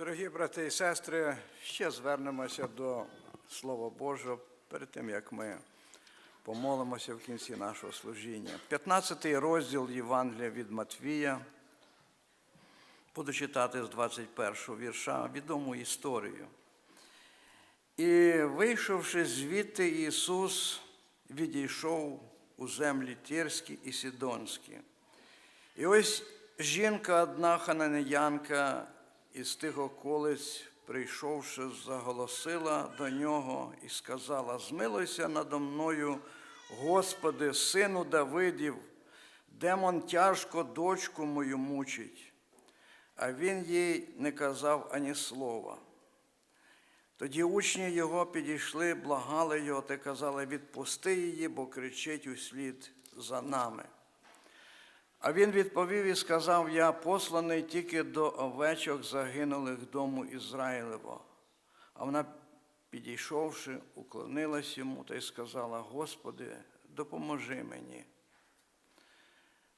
Дорогі брати і сестри, ще звернемося до Слова Божого перед тим, як ми помолимося в кінці нашого служіння. 15 розділ Євангелія від Матвія. Буду читати з 21 го вірша відому історію. І вийшовши звідти, Ісус відійшов у землі Тирські і Сідонські. І ось жінка одна хананеянка із тих околиць, прийшовши, заголосила до нього і сказала: Змилуйся надо мною, Господи, сину Давидів, демон тяжко дочку мою мучить. А він їй не казав ані слова. Тоді учні його підійшли, благали його та казали, відпусти її, бо кричить услід за нами. А він відповів і сказав: Я посланий тільки до овечок загинулих дому Ізраїлева. А вона, підійшовши, уклонилась йому та й сказала: Господи, допоможи мені.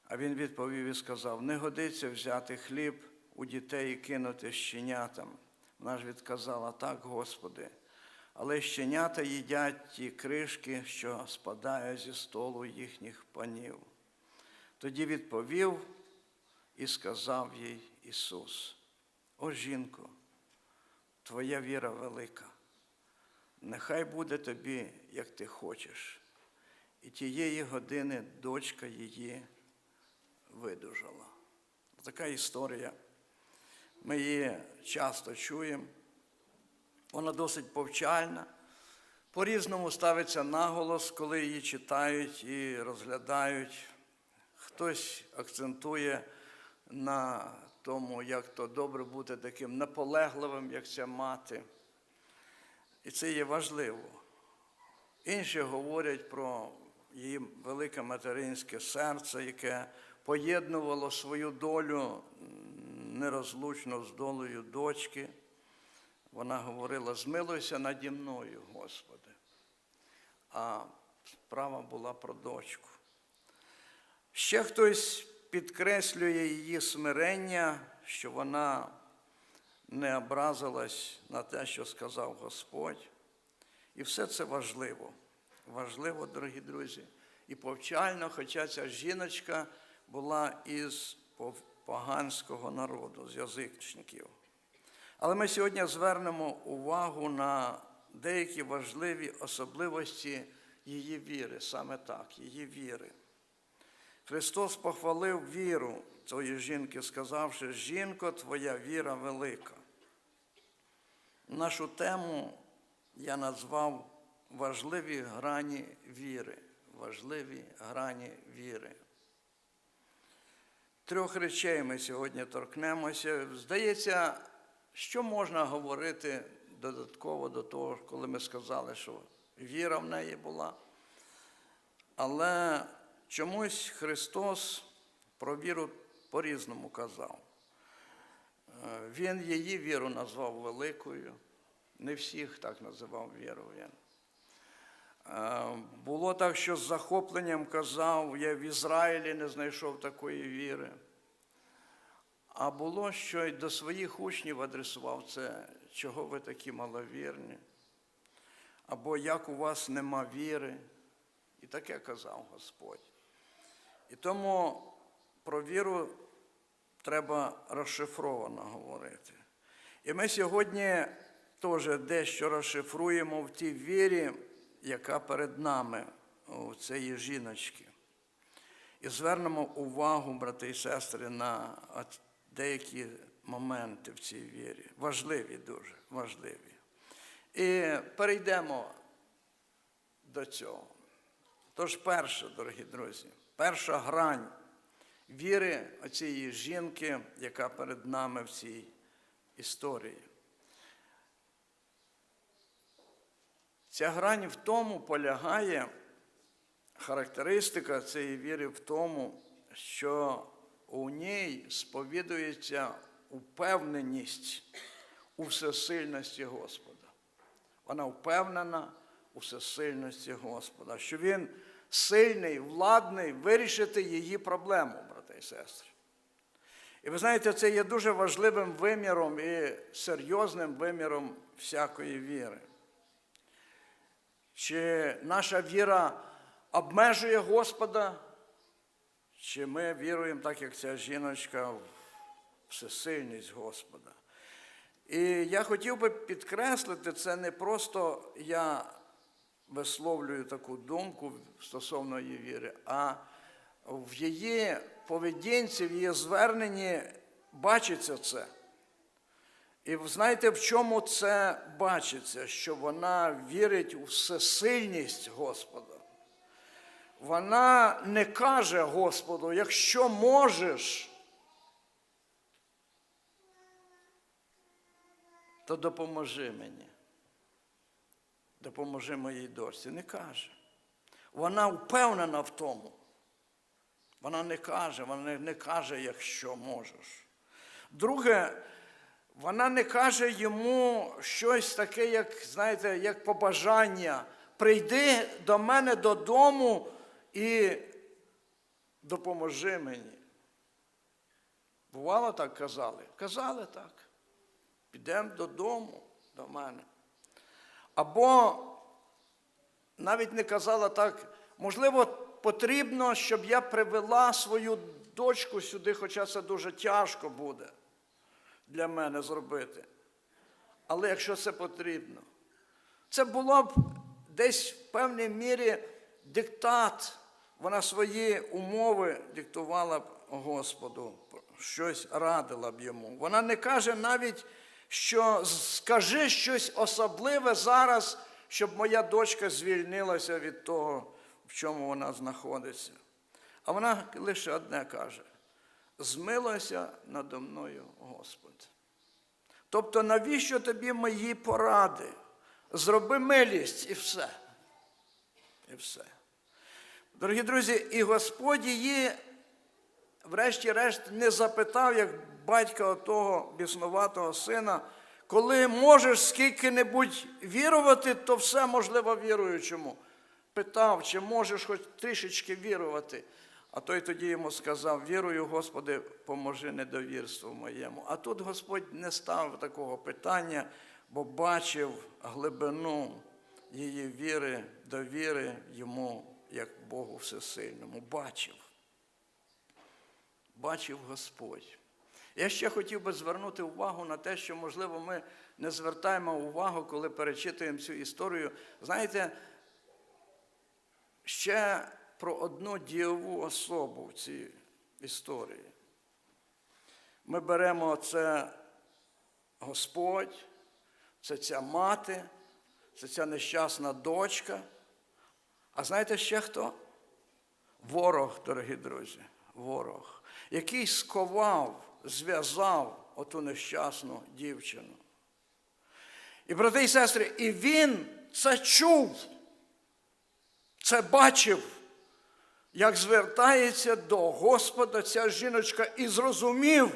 А він відповів і сказав: Не годиться взяти хліб у дітей і кинути щенятам. Вона ж відказала, так, Господи, але щенята їдять ті кришки, що спадають зі столу їхніх панів. Тоді відповів і сказав їй Ісус: О жінко, твоя віра велика, нехай буде тобі, як ти хочеш. І тієї години дочка її видужала. Така історія. Ми її часто чуємо. Вона досить повчальна. По-різному ставиться наголос, коли її читають і розглядають. Хтось акцентує на тому, як то добре бути таким наполегливим, як ця мати. І це є важливо. Інші говорять про її велике материнське серце, яке поєднувало свою долю нерозлучно з долею дочки. Вона говорила: змилуйся наді мною, Господи. А справа була про дочку. Ще хтось підкреслює її смирення, що вона не образилась на те, що сказав Господь. І все це важливо. Важливо, дорогі друзі. І повчально, хоча ця жіночка була із поганського народу, з язичників. Але ми сьогодні звернемо увагу на деякі важливі особливості її віри, саме так, її віри. Христос похвалив віру цієї жінки, сказавши, жінко, твоя віра велика. Нашу тему я назвав важливі грані віри. Важливі грані віри. Трьох речей ми сьогодні торкнемося. Здається, що можна говорити додатково до того, коли ми сказали, що віра в неї була. Але чомусь Христос про віру по-різному казав. Е, Він її віру назвав великою, не всіх так називав віру він. Е, Було так, що з захопленням казав, я в Ізраїлі не знайшов такої віри. А було, що й до своїх учнів адресував це, чого ви такі маловірні, або як у вас нема віри. І таке казав Господь. І тому про віру треба розшифровано говорити. І ми сьогодні теж дещо розшифруємо в тій вірі, яка перед нами у цієї жіночки. І звернемо увагу, брати і сестри, на деякі моменти в цій вірі. Важливі, дуже важливі. І перейдемо до цього. Тож, перше, дорогі друзі, перша грань віри оцієї жінки, яка перед нами в цій історії. Ця грань в тому полягає, характеристика цієї віри в тому, що у ній сповідується упевненість у всесильності Господа. Вона впевнена у всесильності Господа, що Він сильний, владний вирішити її проблему, брати і сестри. І ви знаєте, це є дуже важливим виміром і серйозним виміром всякої віри. Чи наша віра обмежує Господа, чи ми віруємо, так як ця жіночка, в всесильність Господа. І я хотів би підкреслити, це не просто я висловлюю таку думку стосовно її віри, а в її поведінці, в її зверненні бачиться це. І знаєте, в чому це бачиться? Що вона вірить у всесильність Господа. Вона не каже Господу, якщо можеш, то допоможи мені. Допоможи моїй дочці. Не каже. Вона впевнена в тому. Вона не каже, вона не, каже, якщо можеш. Друге, вона не каже йому щось таке, як, знаєте, як побажання. Прийди до мене додому і допоможи мені. Бувало так казали? Казали так. Підемо додому до мене. Або навіть не казала так, можливо, потрібно, щоб я привела свою дочку сюди, хоча це дуже тяжко буде для мене зробити. Але якщо це потрібно, це було б десь в певній мірі диктат. Вона свої умови диктувала б Господу, щось радила б йому. Вона не каже навіть, що скажи щось особливе зараз, щоб моя дочка звільнилася від того, в чому вона знаходиться. А вона лише одне каже: змилуйся надо мною, Господь. Тобто, навіщо тобі мої поради? Зроби милість і все. І все. Дорогі друзі, і Господь її, врешті-решт, не запитав, як батька того біснуватого сина, коли можеш скільки-небудь вірувати, то все можливо віруючому. Питав, чи можеш хоч трішечки вірувати. А той тоді йому сказав: Вірую, Господи, поможи недовірству моєму. А тут Господь не ставив такого питання, бо бачив глибину її віри, довіри йому, як Богу Всесильному. Бачив. Бачив Господь. Я ще хотів би звернути увагу на те, що, можливо, ми не звертаємо увагу, коли перечитуємо цю історію. Знаєте, ще про одну дієву особу в цій історії. Ми беремо це Господь, це ця мати, це ця нещасна дочка. А знаєте ще хто? Ворог, дорогі друзі, ворог, який сковав, зв'язав оту нещасну дівчину. І, брати і сестри, і він це чув, це бачив, як звертається до Господа ця жіночка і зрозумів,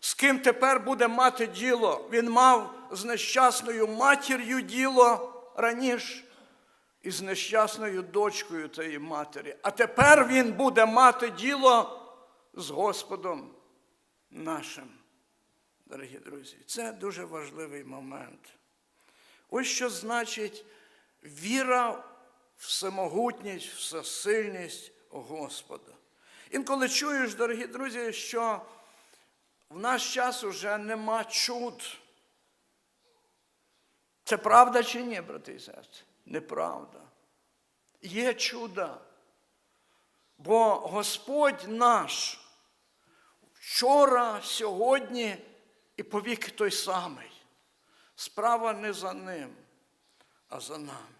з ким тепер буде мати діло. Він мав з нещасною матір'ю діло раніше і з нещасною дочкою тієї матері. А тепер він буде мати діло з Господом нашим. Дорогі друзі, це дуже важливий момент. Ось що значить віра в всемогутність, всесильність Господа. Інколи чуєш, дорогі друзі, що в наш час уже нема чуд. Це правда чи ні, брати і сестри? Неправда. Є чуда. Бо Господь наш вчора, сьогодні і повіки той самий. Справа не за ним, а за нами.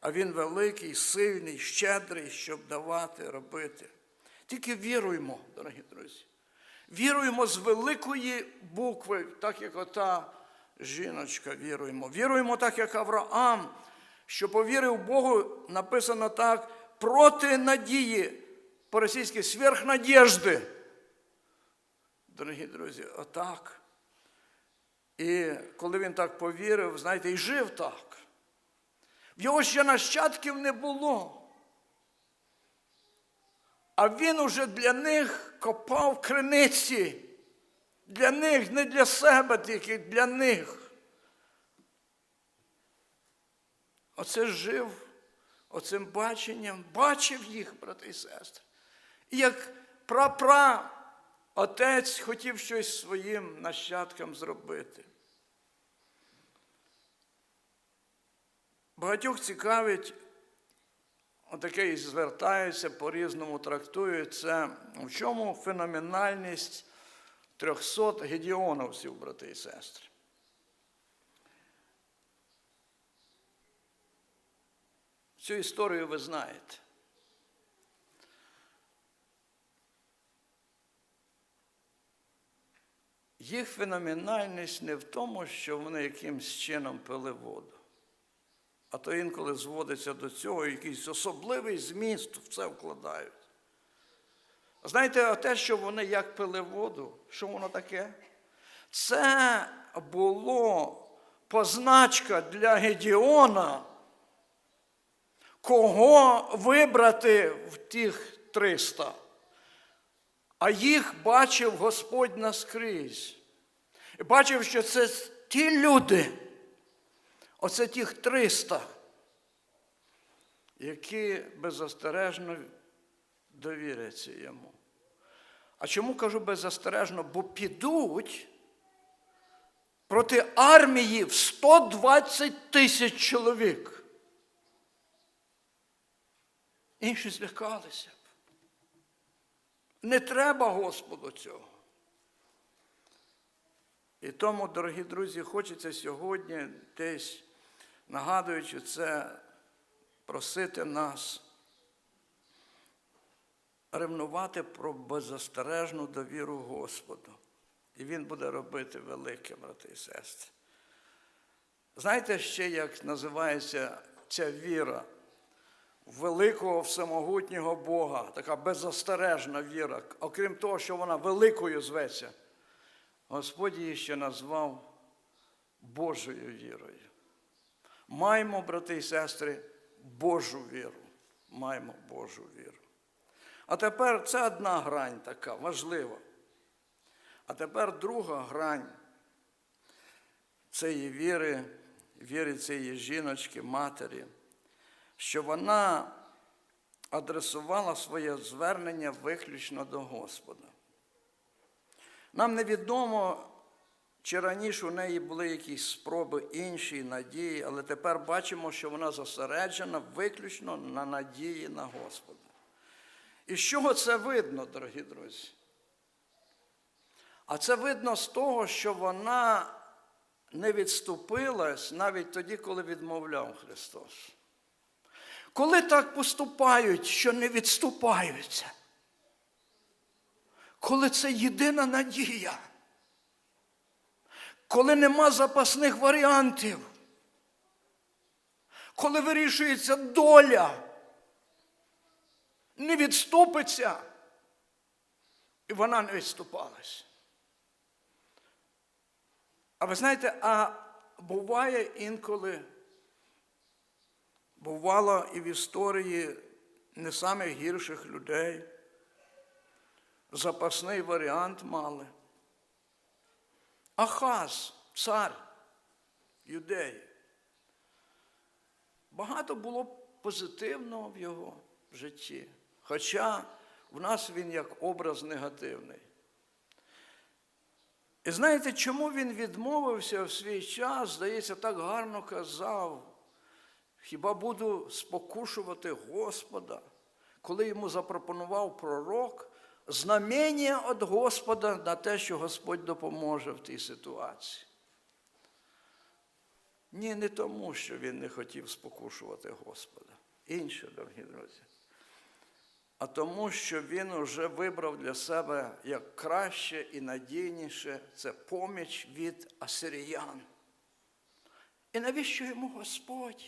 А він великий, сильний, щедрий, щоб давати, робити. Тільки віруємо, дорогі друзі. Віруємо з великої букви, так як ота жіночка віруємо. Віруємо так, як Авраам, що повірив Богу, написано так, проти надії, по-російськи сверхнадіжди. Дорогі друзі, отак. І коли він так повірив, знаєте, і жив так. В його ще нащадків не було. А він уже для них копав криниці. Для них, не для себе тільки, для них. Оце жив оцим баченням, бачив їх, брати і сестри. І як прапра отець хотів щось своїм нащадкам зробити. Багатьох цікавить, отаке і звертаються, по-різному трактують це, в чому феноменальність 300 гедіоновців, брати і сестри. Цю історію ви знаєте. Їх феноменальність не в тому, що вони якимсь чином пили воду. А то інколи зводиться до цього, якийсь особливий зміст в це вкладають. Знаєте, а те, що вони як пили воду, що воно таке? Це було позначка для Гедіона, кого вибрати в тих 300. А їх бачив Господь наскрізь. І бачив, що це ті люди, оце тих 300, які беззастережно довіряться йому. А чому кажу беззастережно? Бо підуть проти армії в 120 тисяч чоловік. Інші злякалися. б. Не треба Господу цього. І тому, дорогі друзі, хочеться сьогодні десь, нагадуючи це, просити нас ревнувати про беззастережну довіру Господу. І Він буде робити велике, брати і сестри. Знаєте ще, як називається ця віра? великого всемогутнього Бога, така беззастережна віра, окрім того, що вона великою зветься, Господь її ще назвав Божою вірою. Маємо, брати і сестри, Божу віру. Маємо Божу віру. А тепер це одна грань така важлива. А тепер друга грань цієї віри, віри цієї жіночки, матері що вона адресувала своє звернення виключно до Господа. Нам невідомо, чи раніше у неї були якісь спроби інші надії, але тепер бачимо, що вона зосереджена виключно на надії на Господа. І з чого це видно, дорогі друзі? А це видно з того, що вона не відступилась навіть тоді, коли відмовляв Христос. Коли так поступають, що не відступаються? Коли це єдина надія, коли нема запасних варіантів, коли вирішується доля, не відступиться, і вона не відступалась. А ви знаєте, а буває інколи. Бувало і в історії не самих гірших людей. Запасний варіант мали. Ахаз, цар юдеї. Багато було позитивного в його житті. Хоча в нас він як образ негативний. І знаєте, чому він відмовився в свій час, здається, так гарно казав. Хіба буду спокушувати Господа, коли йому запропонував пророк знамення від Господа на те, що Господь допоможе в тій ситуації? Ні, не тому, що він не хотів спокушувати Господа. Інше, дорогі друзі. А тому, що він уже вибрав для себе як краще і надійніше це поміч від асиріян. І навіщо йому Господь?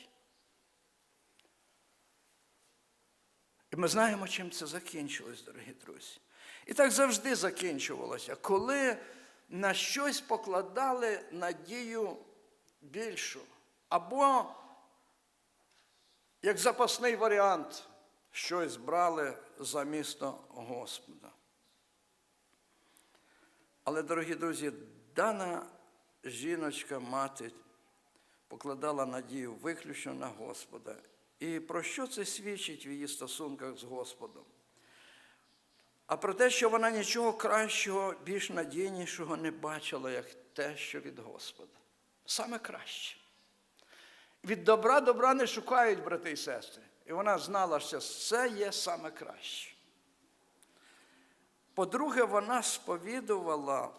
І ми знаємо, чим це закінчилось, дорогі друзі. І так завжди закінчувалося, коли на щось покладали надію більшу. Або як запасний варіант, щось брали за місто Господа. Але, дорогі друзі, дана жіночка, мати, покладала надію виключно на Господа. І про що це свідчить в її стосунках з Господом? А про те, що вона нічого кращого, більш надійнішого не бачила, як те, що від Господа. Саме краще. Від добра добра не шукають, брати і сестри. І вона знала, що це є саме краще. По-друге, вона сповідувала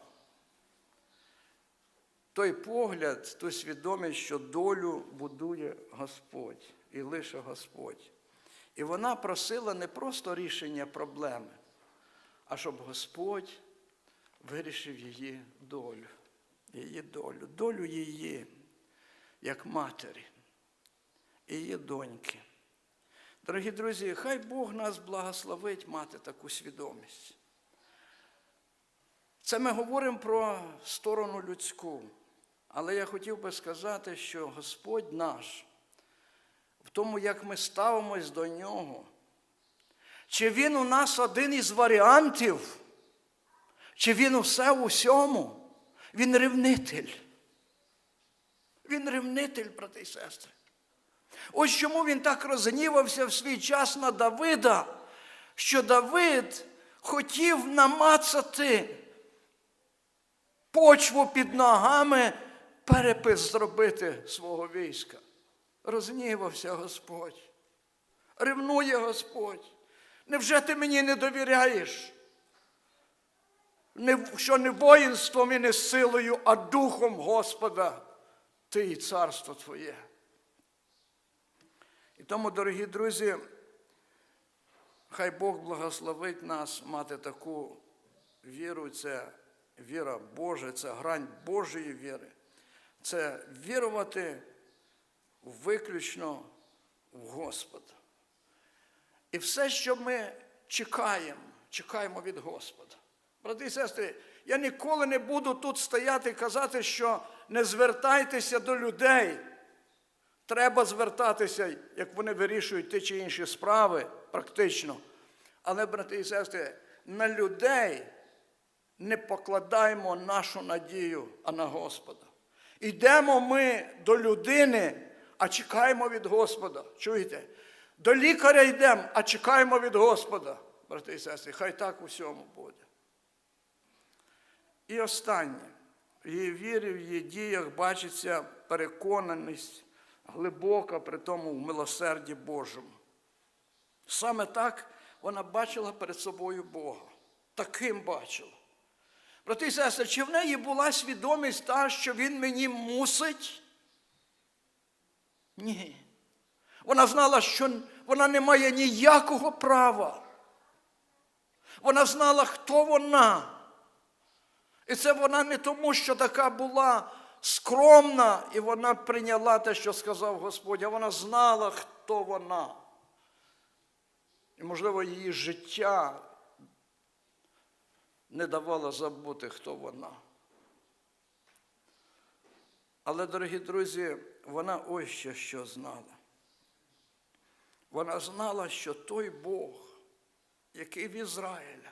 той погляд, ту свідомість, що долю будує Господь і лише Господь. І вона просила не просто рішення проблеми, а щоб Господь вирішив її долю, її долю, долю її, як матері, її доньки. Дорогі друзі, хай Бог нас благословить мати таку свідомість. Це ми говоримо про сторону людську. Але я хотів би сказати, що Господь наш, в тому, як ми ставимось до нього, чи він у нас один із варіантів, чи він усе в усьому, він ревнитель. Він ревнитель, брати і сестри. Ось чому він так розгнівався в свій час на Давида, що Давид хотів намацати почву під ногами, перепис зробити свого війська. Розгнівався Господь. Ревнує Господь. Невже ти мені не довіряєш? Що не воїнством і не силою, а духом Господа, ти і царство Твоє. І тому, дорогі друзі, хай Бог благословить нас мати таку віру, це віра Божа, це грань Божої віри. Це вірувати виключно в Господа. І все, що ми чекаємо, чекаємо від Господа. Брати і сестри, я ніколи не буду тут стояти і казати, що не звертайтеся до людей. Треба звертатися, як вони вирішують ті чи інші справи, практично. Але, брати і сестри, на людей не покладаємо нашу надію, а на Господа. Йдемо ми до людини, а чекаємо від Господа. Чуєте? До лікаря йдемо, а чекаємо від Господа. Брати і сестри, хай так у всьому буде. І останнє. В її вірі, в її діях бачиться переконаність глибока, при тому в милосерді Божому. Саме так вона бачила перед собою Бога. Таким бачила. Брати і сестри, чи в неї була свідомість та, що він мені мусить? Ні. Вона знала, що вона не має ніякого права. Вона знала, хто вона. І це вона не тому, що така була скромна, і вона прийняла те, що сказав Господь, а вона знала, хто вона. І, можливо, її життя не давало забути, хто вона. Але, дорогі друзі, вона ось ще що знала. Вона знала, що той Бог, який в Ізраїля,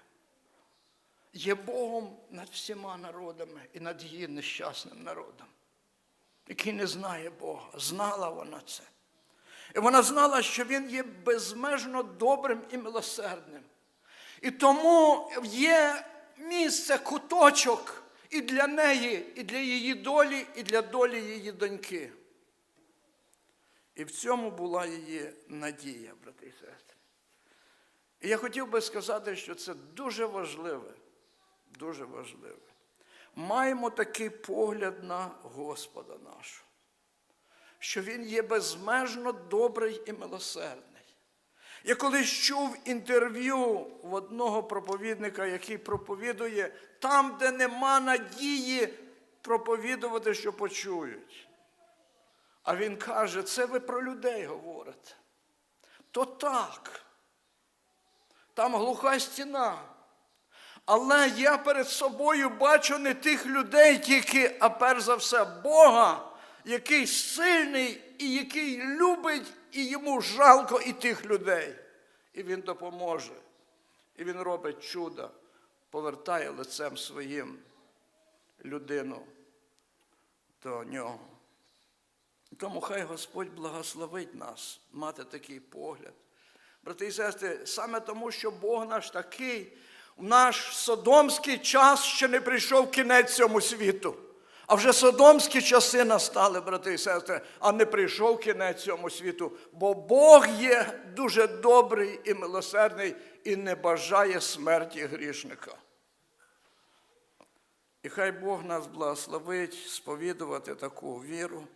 є Богом над всіма народами і над її нещасним народом, який не знає Бога. Знала вона це. І вона знала, що Він є безмежно добрим і милосердним. І тому є місце, куточок і для неї, і для її долі, і для долі її доньки. І в цьому була її надія, брати і сестри. І я хотів би сказати, що це дуже важливе, дуже важливе. Маємо такий погляд на Господа нашого, що Він є безмежно добрий і милосердний. Я колись чув інтерв'ю в одного проповідника, який проповідує там, де нема надії проповідувати, що почують. А він каже, це ви про людей говорите. То так. Там глуха стіна. Але я перед собою бачу не тих людей тільки, а перш за все Бога, який сильний і який любить, і йому жалко і тих людей. І Він допоможе. І Він робить чудо, повертає лицем своїм людину до нього. Тому хай Господь благословить нас мати такий погляд. Брати і сестри, саме тому, що Бог наш такий, в наш содомський час ще не прийшов кінець цьому світу. А вже содомські часи настали, брати і сестри, а не прийшов кінець цьому світу, бо Бог є дуже добрий і милосердний і не бажає смерті грішника. І хай Бог нас благословить сповідувати таку віру.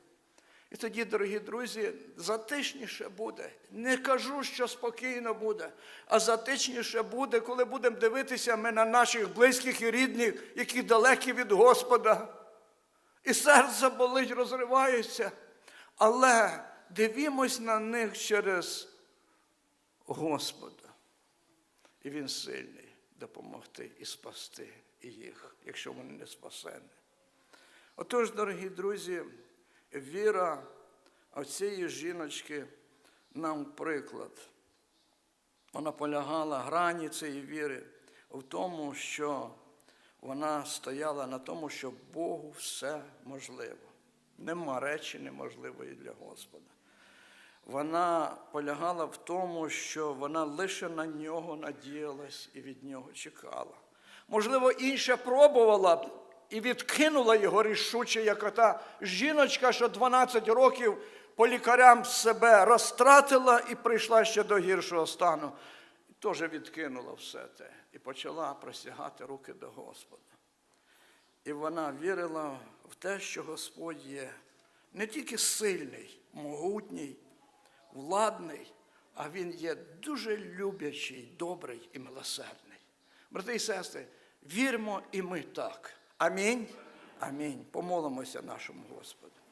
І тоді, дорогі друзі, затишніше буде. Не кажу, що спокійно буде, а затишніше буде, коли будемо дивитися ми на наших близьких і рідних, які далекі від Господа. І серце болить, розривається. Але дивімось на них через Господа. І Він сильний допомогти і спасти їх, якщо вони не спасені. Отож, дорогі друзі, віра оцієї жіночки нам приклад. Вона полягала грані цієї віри в тому, що вона стояла на тому, що Богу все можливо. Нема речі неможливої для Господа. Вона полягала в тому, що вона лише на нього надіялась і від нього чекала. Можливо, інша пробувала і відкинула його рішуче, як ота жіночка, що 12 років по лікарям себе розтратила і прийшла ще до гіршого стану. І теж відкинула все те і почала простягати руки до Господа. І вона вірила в те, що Господь є не тільки сильний, могутній, владний, а Він є дуже люблячий, добрий і милосердний. Брати і сестри, віримо і ми так. Амінь. Амінь. Помолимося нашому Господу.